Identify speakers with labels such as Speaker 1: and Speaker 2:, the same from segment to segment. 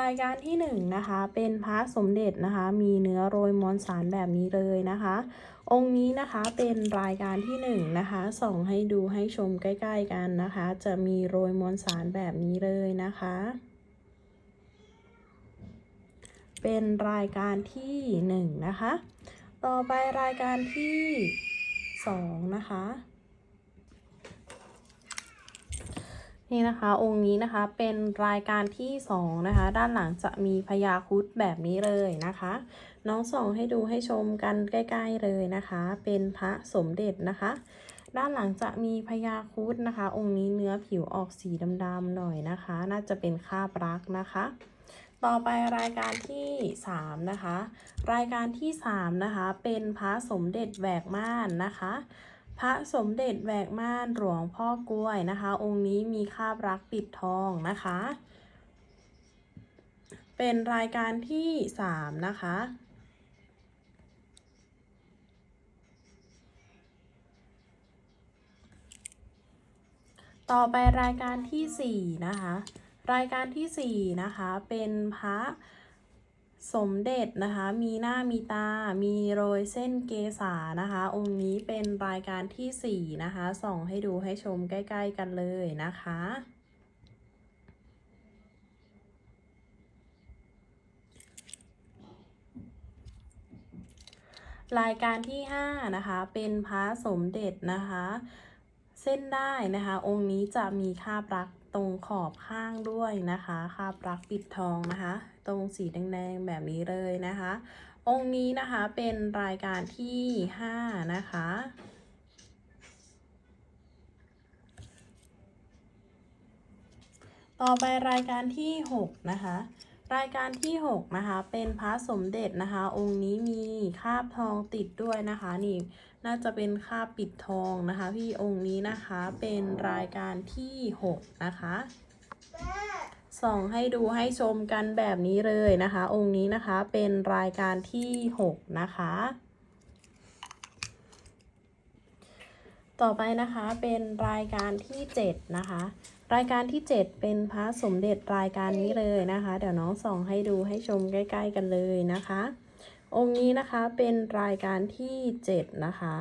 Speaker 1: รายการที่1นงนะคะเป็นพระสมเด็จนะคะมีเนื้อโรยมอนสารแบบนี้เลยนะคะ องค์นี้นะคะเป็นรายการที่1นงนะคะส่องให้ดูให้ชมใกล้ๆกันนะคะ จะมีโรยมอนสารแบบนี้เลยนะคะ เป็นรายการที่1นงนะคะ ต่อไปรายการที่2นะคะ นี่นะคะองค์นี้นะคะเป็นรายการที่2นะคะด้านหลังจะมีพญาครุดแบบนี้เลยนะคะ น้องส่องให้ดูให้ชมกันใกล้ๆเลยนะคะ เป็นพระสมเด็จนะคะ ด้านหลังจะมีพญาครุดนะคะ องค์นี้เนื้อผิวออกสีดำๆหน่อยนะคะ น่าจะเป็นคาบรักนะคะ ต่อไปรายการที่3นะคะรายการที่3นะคะเป็นพระสมเด็จแหวกม่านนะคะ พระสมเด็จแหวกม่านหลวงพ่อกล้วยนะคะ องค์นี้มีคาบรักปิดทองนะคะ เป็นรายการที่3นะคะต่อไปรายการที่ 4 นะคะ รายการที่ 4 นะคะ เป็นพระ สมเด็จนะคะ มีหน้ามีตา มีโรยเส้นเกษานะคะ องค์นี้เป็นรายการที่ 4 นะคะ ส่องให้ดูให้ชมใกล้ ๆ กันเลยนะคะ รายการที่ 5 นะคะ เป็นพระสมเด็จนะคะ เส้นได้นะคะ องค์นี้จะมีคาบรัก ตรงขอบข้างด้วยนะคะคาบรักปิดทองนะคะ ตรงสีแดงๆแบบนี้เลยนะคะ องค์นี้นะคะเป็นรายการที่ 5 นะคะต่อไปรายการที่ 6 นะคะ รายการที่ 6 นะคะ เป็นพระสมเด็จนะคะ องค์นี้มีคาบทองติดด้วยนะคะนี่น่าจะเป็นคาบปิดทองนะคะ พี่องค์นี้นะคะเป็นรายการที่ 6 นะคะส่องให้ดูให้ชมกันแบบนี้เลยนะคะ องค์นี้นะคะเป็นรายการที่ 6 นะคะ ต่อไปนะคะเป็นรายการที่ 7 นะคะ รายการที่ 7 เป็นพระสมเด็จรายการนี้เลยนะคะ เดี๋ยวน้องส่องให้ดูให้ชมใกล้ ๆ กันเลยนะคะ องค์นี้นะคะเป็นรายการที่ 7 นะคะ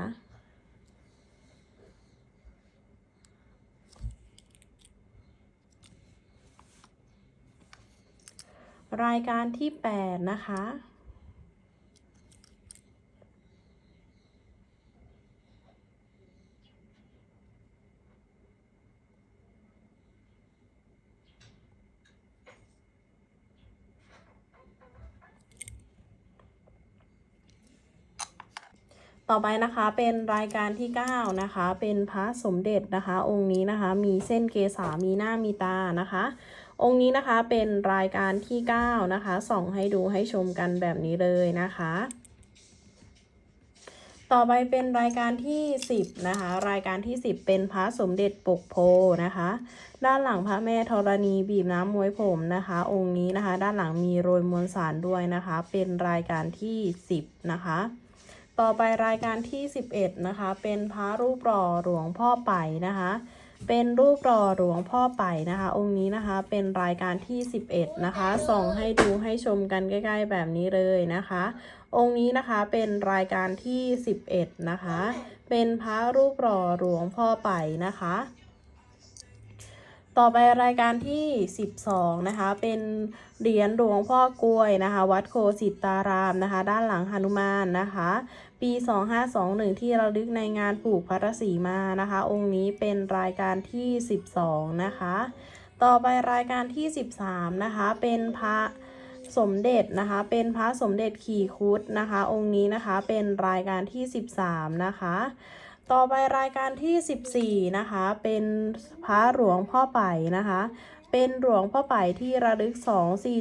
Speaker 1: รายการที่ 8 นะคะ ต่อไปนะคะเป็นรายการที่ 9 นะคะ เป็นพระสมเด็จนะคะ องค์นี้นะคะ มีเส้นเกษามีหน้ามีตานะคะ องค์นี้นะคะเป็นรายการที่ 9 นะคะ ส่องให้ดูให้ชมกันแบบนี้เลยนะคะ ต่อไปเป็นรายการที่ 10 นะคะ รายการที่ 10 เป็นพระสมเด็จปกโพนะคะ ด้านหลังพระแม่ธรณีบีบน้ำมวยผมนะคะ องค์นี้นะคะ ด้านหลังมีโรยมวลสารด้วยนะคะ เป็นรายการที่ 10 นะคะ ต่อไปรายการที่ 11 นะคะ เป็นพระรูปหล่อหลวงพ่อไปนะคะ เป็นรูปหล่อหลวงพ่อไปนะคะ องค์นี้นะคะเป็นรายการที่ 11 นะคะ ส่องให้ดูให้ชมกันใกล้ ๆ แบบนี้เลยนะคะ องค์นี้นะคะเป็นรายการที่ 11 นะคะ เป็นพระรูปหล่อหลวงพ่อไปนะคะ ต่อไปรายการที่ 12 นะคะ เป็นเหรียญหลวงพ่อกล้วยนะคะ วัดโคสิตารามนะคะ ด้านหลังหนุมานนะคะ ปี 2521 ที่ระลึกในงานผูกพัทสีมานะคะ องค์นี้เป็นรายการที่ 12 นะคะ ต่อไปรายการที่ 13 นะคะ เป็นพระสมเด็จนะคะ เป็นพระสมเด็จขี่คุดนะคะ องค์นี้นะคะเป็นรายการที่ 13 นะคะ ต่อไปรายการที่ 14 นะคะ เป็นพระหลวงพ่อไปนะคะ เป็นหลวงพ่อไปที่ระลึก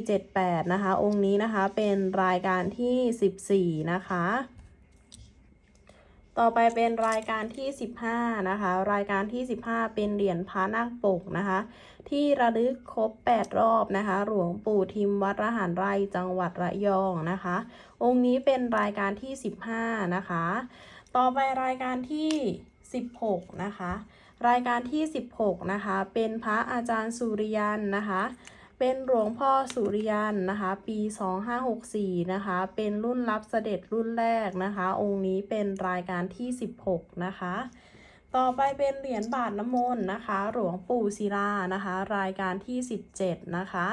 Speaker 1: 2478 นะคะ องค์นี้นะคะเป็นรายการที่ 14 นะคะ ต่อไปเป็นรายการที่ 15 นะคะ รายการที่ 15 เป็นเหรียญพระนาคปกนะคะ ที่ระลึกครบ 8 รอบนะคะ หลวงปู่ทิมวัดระหารไรจังหวัดระยองนะคะ องค์นี้เป็นรายการที่ 15 นะคะ ต่อไปรายการที่ 16 นะคะ รายการที่ 16 นะคะ เป็นพระอาจารย์สุริยันนะคะ เป็นหลวงพ่อสุริยันนะคะ ปี 2564 นะคะ เป็นรุ่นรับเสด็จรุ่นแรกนะคะ องค์นี้เป็นรายการที่ 16 นะคะ ต่อไปเป็นเหรียญบาทน้ำมนต์นะคะ หลวงปู่ศิลานะคะ รายการที่ 17 นะคะ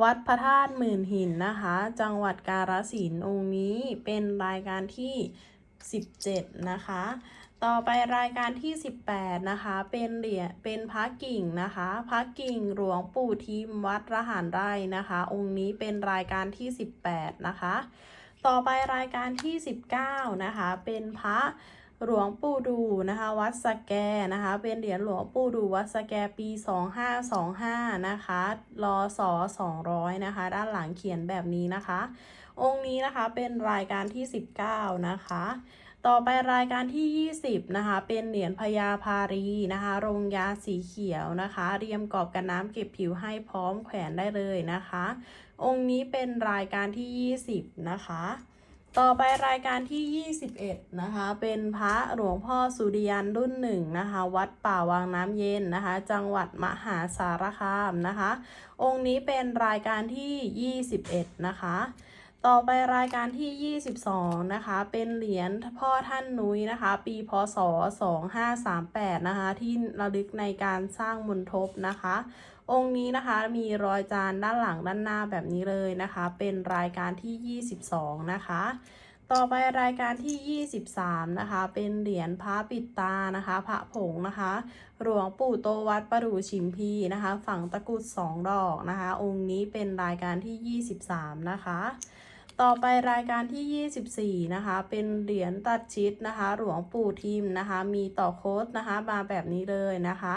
Speaker 1: วัดพระธาตุหมื่นหินนะคะ จังหวัดกาฬสินธุ์องค์นี้เป็นรายการที่ 17 นะคะ ต่อไปรายการที่ 18 นะคะ เป็นเหรียญเป็นพระกิ่งนะคะ พระกิ่งหลวงปู่ทิมวัดระหารไร่นะคะ องค์นี้เป็นรายการที่ 18 นะคะ ต่อไปรายการที่ 19 นะคะ เป็นพระ หลวงปู่ดูนะคะ วัดสแกนะคะ เป็นเหรียญหลวงปู่ดูวัดสแกปี 2525 นะคะรอสอ200 นะคะ ด้านหลังเขียนแบบนี้นะคะ องค์นี้นะคะเป็นรายการที่ 19 นะคะ ต่อไปรายการที่ 20 นะคะ เป็นเหรียญพญาพารีนะคะ รงยาสีเขียวนะคะ เรียมกรอบกันน้ำเก็บผิวให้พร้อมแขวนได้เลยนะคะ องค์นี้เป็นรายการที่ 20 นะคะ ต่อไปรายการที่ 21 นะคะ เป็นพระหลวงพ่อสุริยันรุ่นหนึ่งนะคะ วัดป่าวังน้ำเย็นนะคะ จังหวัดมหาสารคามนะคะ องค์นี้เป็นรายการที่ 21 นะคะ ต่อไปรายการที่ 22 นะคะ เป็นเหรียญพ่อท่านนุ้ยนะคะ ปีพศ 2538 นะคะ ที่ระลึกในการสร้างมณฑปนะคะ องค์นี้นะคะมีรอยจานด้านหลังด้านหน้าแบบนี้เลยนะคะ เป็นรายการที่ 22 นะคะ ต่อไปรายการที่ 23 นะคะ เป็นเหรียญพระปิดตานะคะ พระผงนะคะ หลวงปู่โตวัดประดูชิมพีนะคะ ฝั่งตะกุด 2 ดอกนะคะ องค์นี้เป็นรายการที่ 23 นะคะ ต่อไปรายการที่ 24 นะคะ เป็นเหรียญตัดชิดนะคะ หลวงปู่ทิมนะคะ มีต่อโค้ดนะคะมาแบบนี้เลยนะคะ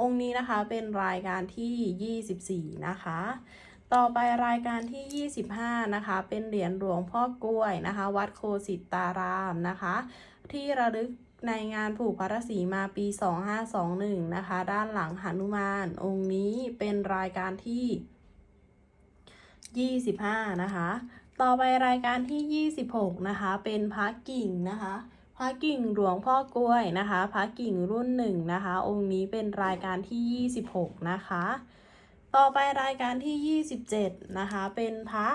Speaker 1: องค์นี้นะคะเป็นรายการที่ 24 นะคะ ต่อไปรายการที่ 25 นะคะ เป็นเหรียญหลวงพ่อกล้วยนะคะ วัดโคสิตตารามนะคะ ที่ระลึกในงานผูกพัทสีมาปี 2521 นะคะ ด้านหลังหนุมาน องค์นี้เป็นรายการที่ 25 นะคะ ต่อไปรายการที่ 26 นะคะ เป็นพระกิ่งนะคะ พระกิ่งหลวงพ่อกล้วยนะคะ พระกิ่งรุ่นหนึ่งนะคะ องค์นี้เป็นรายการที่ 26 นะคะ ต่อไปรายการที่ 27 นะคะ เป็นพระ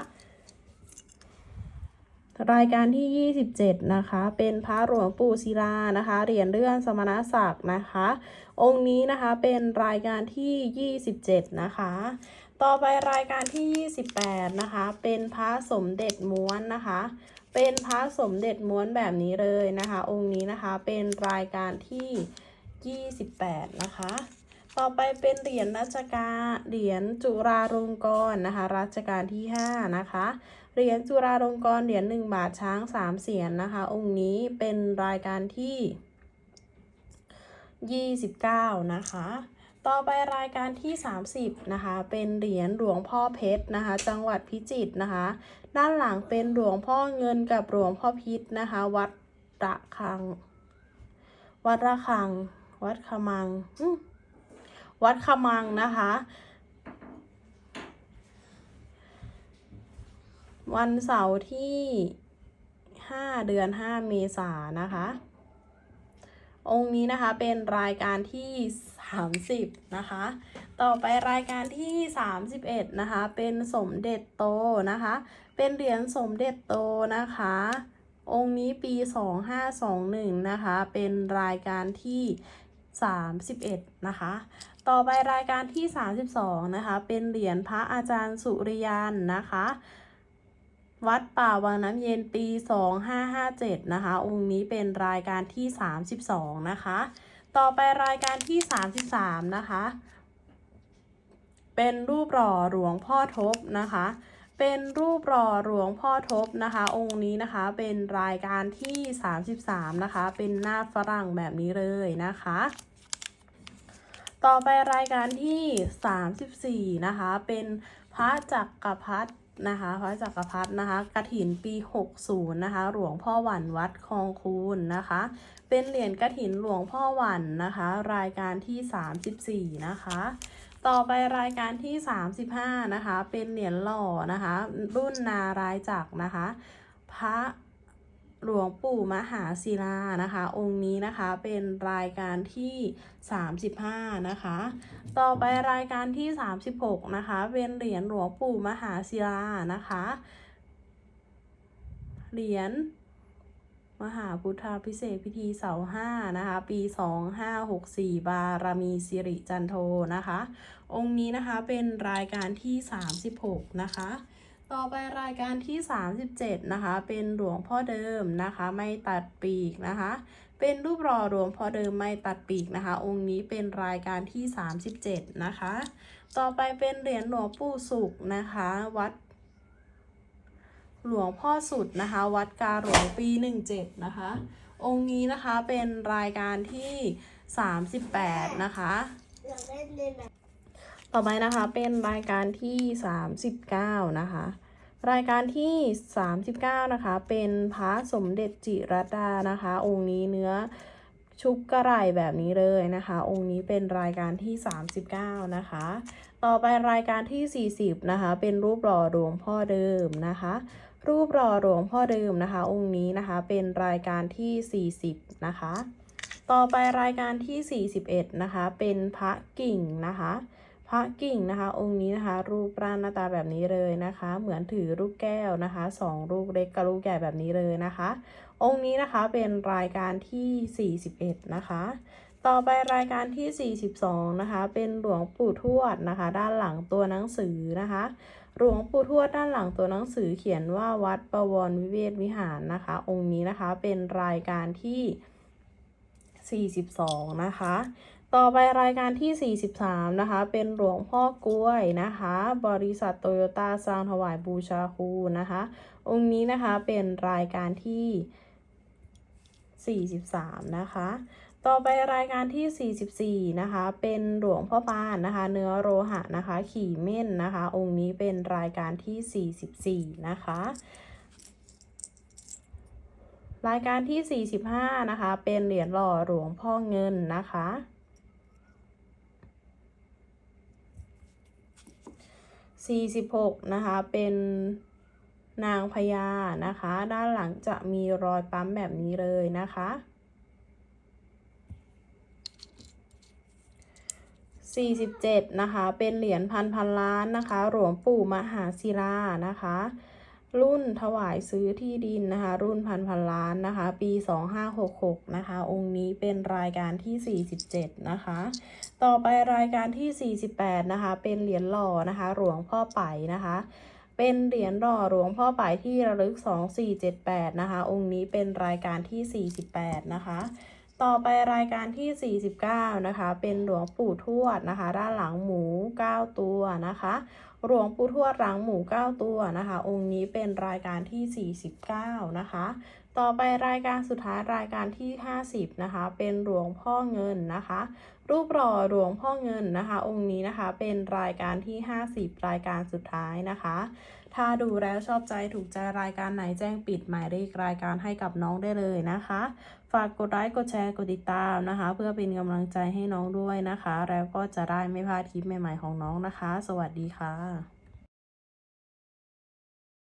Speaker 1: รายการที่ 27 นะคะ เป็นพระหลวงปู่ศิลานะคะ เหรียญเลื่อนสมณศักดิ์นะคะ องค์นี้นะคะเป็นรายการที่ 27 นะคะ ต่อไปรายการที่ 28 นะคะ เป็นพระสมเด็จม้วนนะคะ เป็นพระสมเด็จม้วนแบบนี้เลยนะคะ องค์นี้นะคะเป็นรายการที่ 28 นะคะ ต่อไปเป็นเหรียญรัชกาเหรียญจุฬาลงกรณ์นะคะรัชกาลที่ 5 นะคะ เหรียญจุฬาลงกรณ์เหรียญ1บาทช้าง 3 เสียนนะคะ องค์นี้เป็นรายการที่ 29 นะคะ ต่อไปรายการที่ 30 นะคะ เป็นเหรียญหลวงพ่อเพชรนะคะ จังหวัดพิจิตรนะคะ ด้านหลังเป็นหลวงพ่อเงินกับหลวงพ่อพิษนะคะ วัดระคัง วัดระคัง วัดขมัง วัดขมังนะคะ วันเสาร์ที่ 5 เดือน 5 เมษานะคะ องค์นี้นะคะเป็นรายการที่ 30 นะคะ ต่อไปรายการที่ 31 นะคะ เป็นสมเด็จโตนะคะ เป็นเหรียญสมเด็จโตนะคะ องค์นี้ปี 2521 นะคะ เป็นรายการที่ 31 นะคะ ต่อไปรายการที่ 32 นะคะ เป็นเหรียญพระอาจารย์สุริยันนะคะวัดป่าวังน้ำเย็นปี 2557 นะคะ องค์นี้เป็นรายการที่ 32 นะคะ ต่อไปรายการที่ 33 นะคะ เป็นรูปหล่อหลวงพ่อทบนะคะ เป็นรูปหล่อหลวงพ่อทบนะคะ องค์นี้นะคะเป็นรายการที่ 33 นะคะ เป็นหน้าฝรั่งแบบนี้เลยนะคะ ต่อไปรายการที่ 34 นะคะ เป็นพระจักรพรรดินะคะพระจักรพรรดินะคะกระถินปี 60 นะคะ หลวงพ่อหวันวัดคลองคูนนะคะ เป็นเหรียญกระถินหลวงพ่อหวันนะคะ รายการที่ 34 นะคะ ต่อไปรายการที่ 35 นะคะ เป็นเหรียญหล่อนะคะ รุ่นนารายจักรนะคะ พระหลวงปู่มหาศิลานะคะ องค์นี้นะคะเป็นรายการที่ 35 นะคะ ต่อไปรายการที่ 36 นะคะ เป็นเหรียญหลวงปู่มหาศิลานะคะ เหรียญ มหาพุทธาพิเศษพิธีเสาห้านะคะ ปี 2564 บารมีสิริจันโทนะคะ องค์นี้นะคะเป็นรายการที่ 36 นะคะ ต่อไปรายการที่ 37 นะคะ เป็นหลวงพ่อเดิมนะคะ ไม่ตัดปีกนะคะ เป็นรูปหล่อหลวงพ่อเดิมไม่ตัดปีกนะคะ องค์นี้เป็นรายการที่ 37 นะคะ ต่อไปเป็นเหรียญหลวงปู่สุขนะคะ วัด หลวงพ่อสุดนะคะ วัดกาหลวงปี 17 นะคะ องค์นี้นะคะเป็นรายการที่ 38 นะคะ
Speaker 2: อยากเล่นเลยนะ
Speaker 1: ต่อไปนะคะเป็นรายการที่ 39 นะคะ รายการที่ 39 นะคะ เป็นพระสมเด็จจิรดานะคะ องค์นี้เนื้อชุบกระไรแบบนี้เลยนะคะ องค์นี้เป็นรายการที่ 39 นะคะ ต่อไปรายการที่ 40 นะคะ เป็นรูปหล่อหลวงพ่อเดิมนะคะ รูปหล่อหลวงพ่อเดิมนะคะ องค์นี้นะคะเป็นรายการที่ 40 นะคะ ต่อไปรายการที่ 41 นะคะ เป็นพระกิ่งนะคะ พระกิ่งนะคะ องค์นี้นะคะ รูปร่างหน้าตาแบบนี้เลยนะคะ เหมือนถือลูกแก้วนะคะสองลูกเล็กกับลูกใหญ่แบบนี้เลยนะคะ องค์นี้นะคะเป็นรายการที่ 41 นะคะต่อไปรายการที่ 42 นะคะ เป็นหลวงปู่ทวดนะคะ ด้านหลังตัวหนังสือนะคะ หลวงปู่ทวดด้านหลังตัวหนังสือเขียนว่าวัดประวรวิเวศวิหารนะคะ องค์นี้นะคะเป็นรายการที่ 42 นะคะ ต่อไปรายการที่ 43 นะคะ เป็นหลวงพ่อกล้วยนะคะ บริษัทโตโยต้าสร้างถวายบูชาครูนะคะ องค์นี้นะคะเป็นรายการที่ 43 นะคะ ต่อไปรายการที่ 44 นะคะ เป็นหลวงพ่อปานนะคะ เนื้อโลหะนะคะ ขี่เม่นนะคะ องค์นี้เป็นรายการที่ 44 นะคะ รายการที่ 45 นะคะ เป็นเหรียญหล่อหลวงพ่อเงินนะคะ 46 นะคะ เป็นนางพญานะคะ ด้านหลังจะมีรอยปั๊มแบบนี้เลยนะคะ 47 นะคะ เป็นเหรียญพันพันล้านนะคะ หลวงปู่มหาศิลานะคะ รุ่นถวายซื้อที่ดินนะคะ รุ่นพันพันล้านนะคะ ปี 2566 นะคะ องค์นี้เป็นรายการที่ 47 นะคะ ต่อไปรายการที่ 48 นะคะ เป็นเหรียญหล่อนะคะ หลวงพ่อไปนะคะเป็นเหรียญหล่อหลวงพ่อไปที่ระลึก 2478 นะคะ องค์นี้เป็นรายการที่ 48 นะคะ ต่อไปรายการที่ 49 นะคะ เป็นหลวงปู่ทวดนะคะ ด้านหลังหมู 9 ตัวนะคะ หลวงปู่ทวดหลังหมู 9 ตัวนะคะ องค์นี้เป็นรายการที่ 49 นะคะ ต่อไปรายการสุดท้ายรายการที่ 50 นะคะ เป็นหลวงพ่อเงินนะคะ รูปหล่อหลวงพ่อเงินนะคะ องค์นี้นะคะเป็นรายการที่ 50 รายการสุดท้ายนะคะ ถ้าดูแล้วชอบใจถูกใจรายการไหนแจ้งปิดหมายเลขรายการให้กับน้องได้เลยนะคะ ฝากกดไลค์กดแชร์กดติดตามนะคะ เพื่อเป็นกำลังใจให้น้องด้วยนะคะ แล้วก็จะได้ไม่พลาดคลิปใหม่ๆของน้องนะคะ สวัสดีค่ะ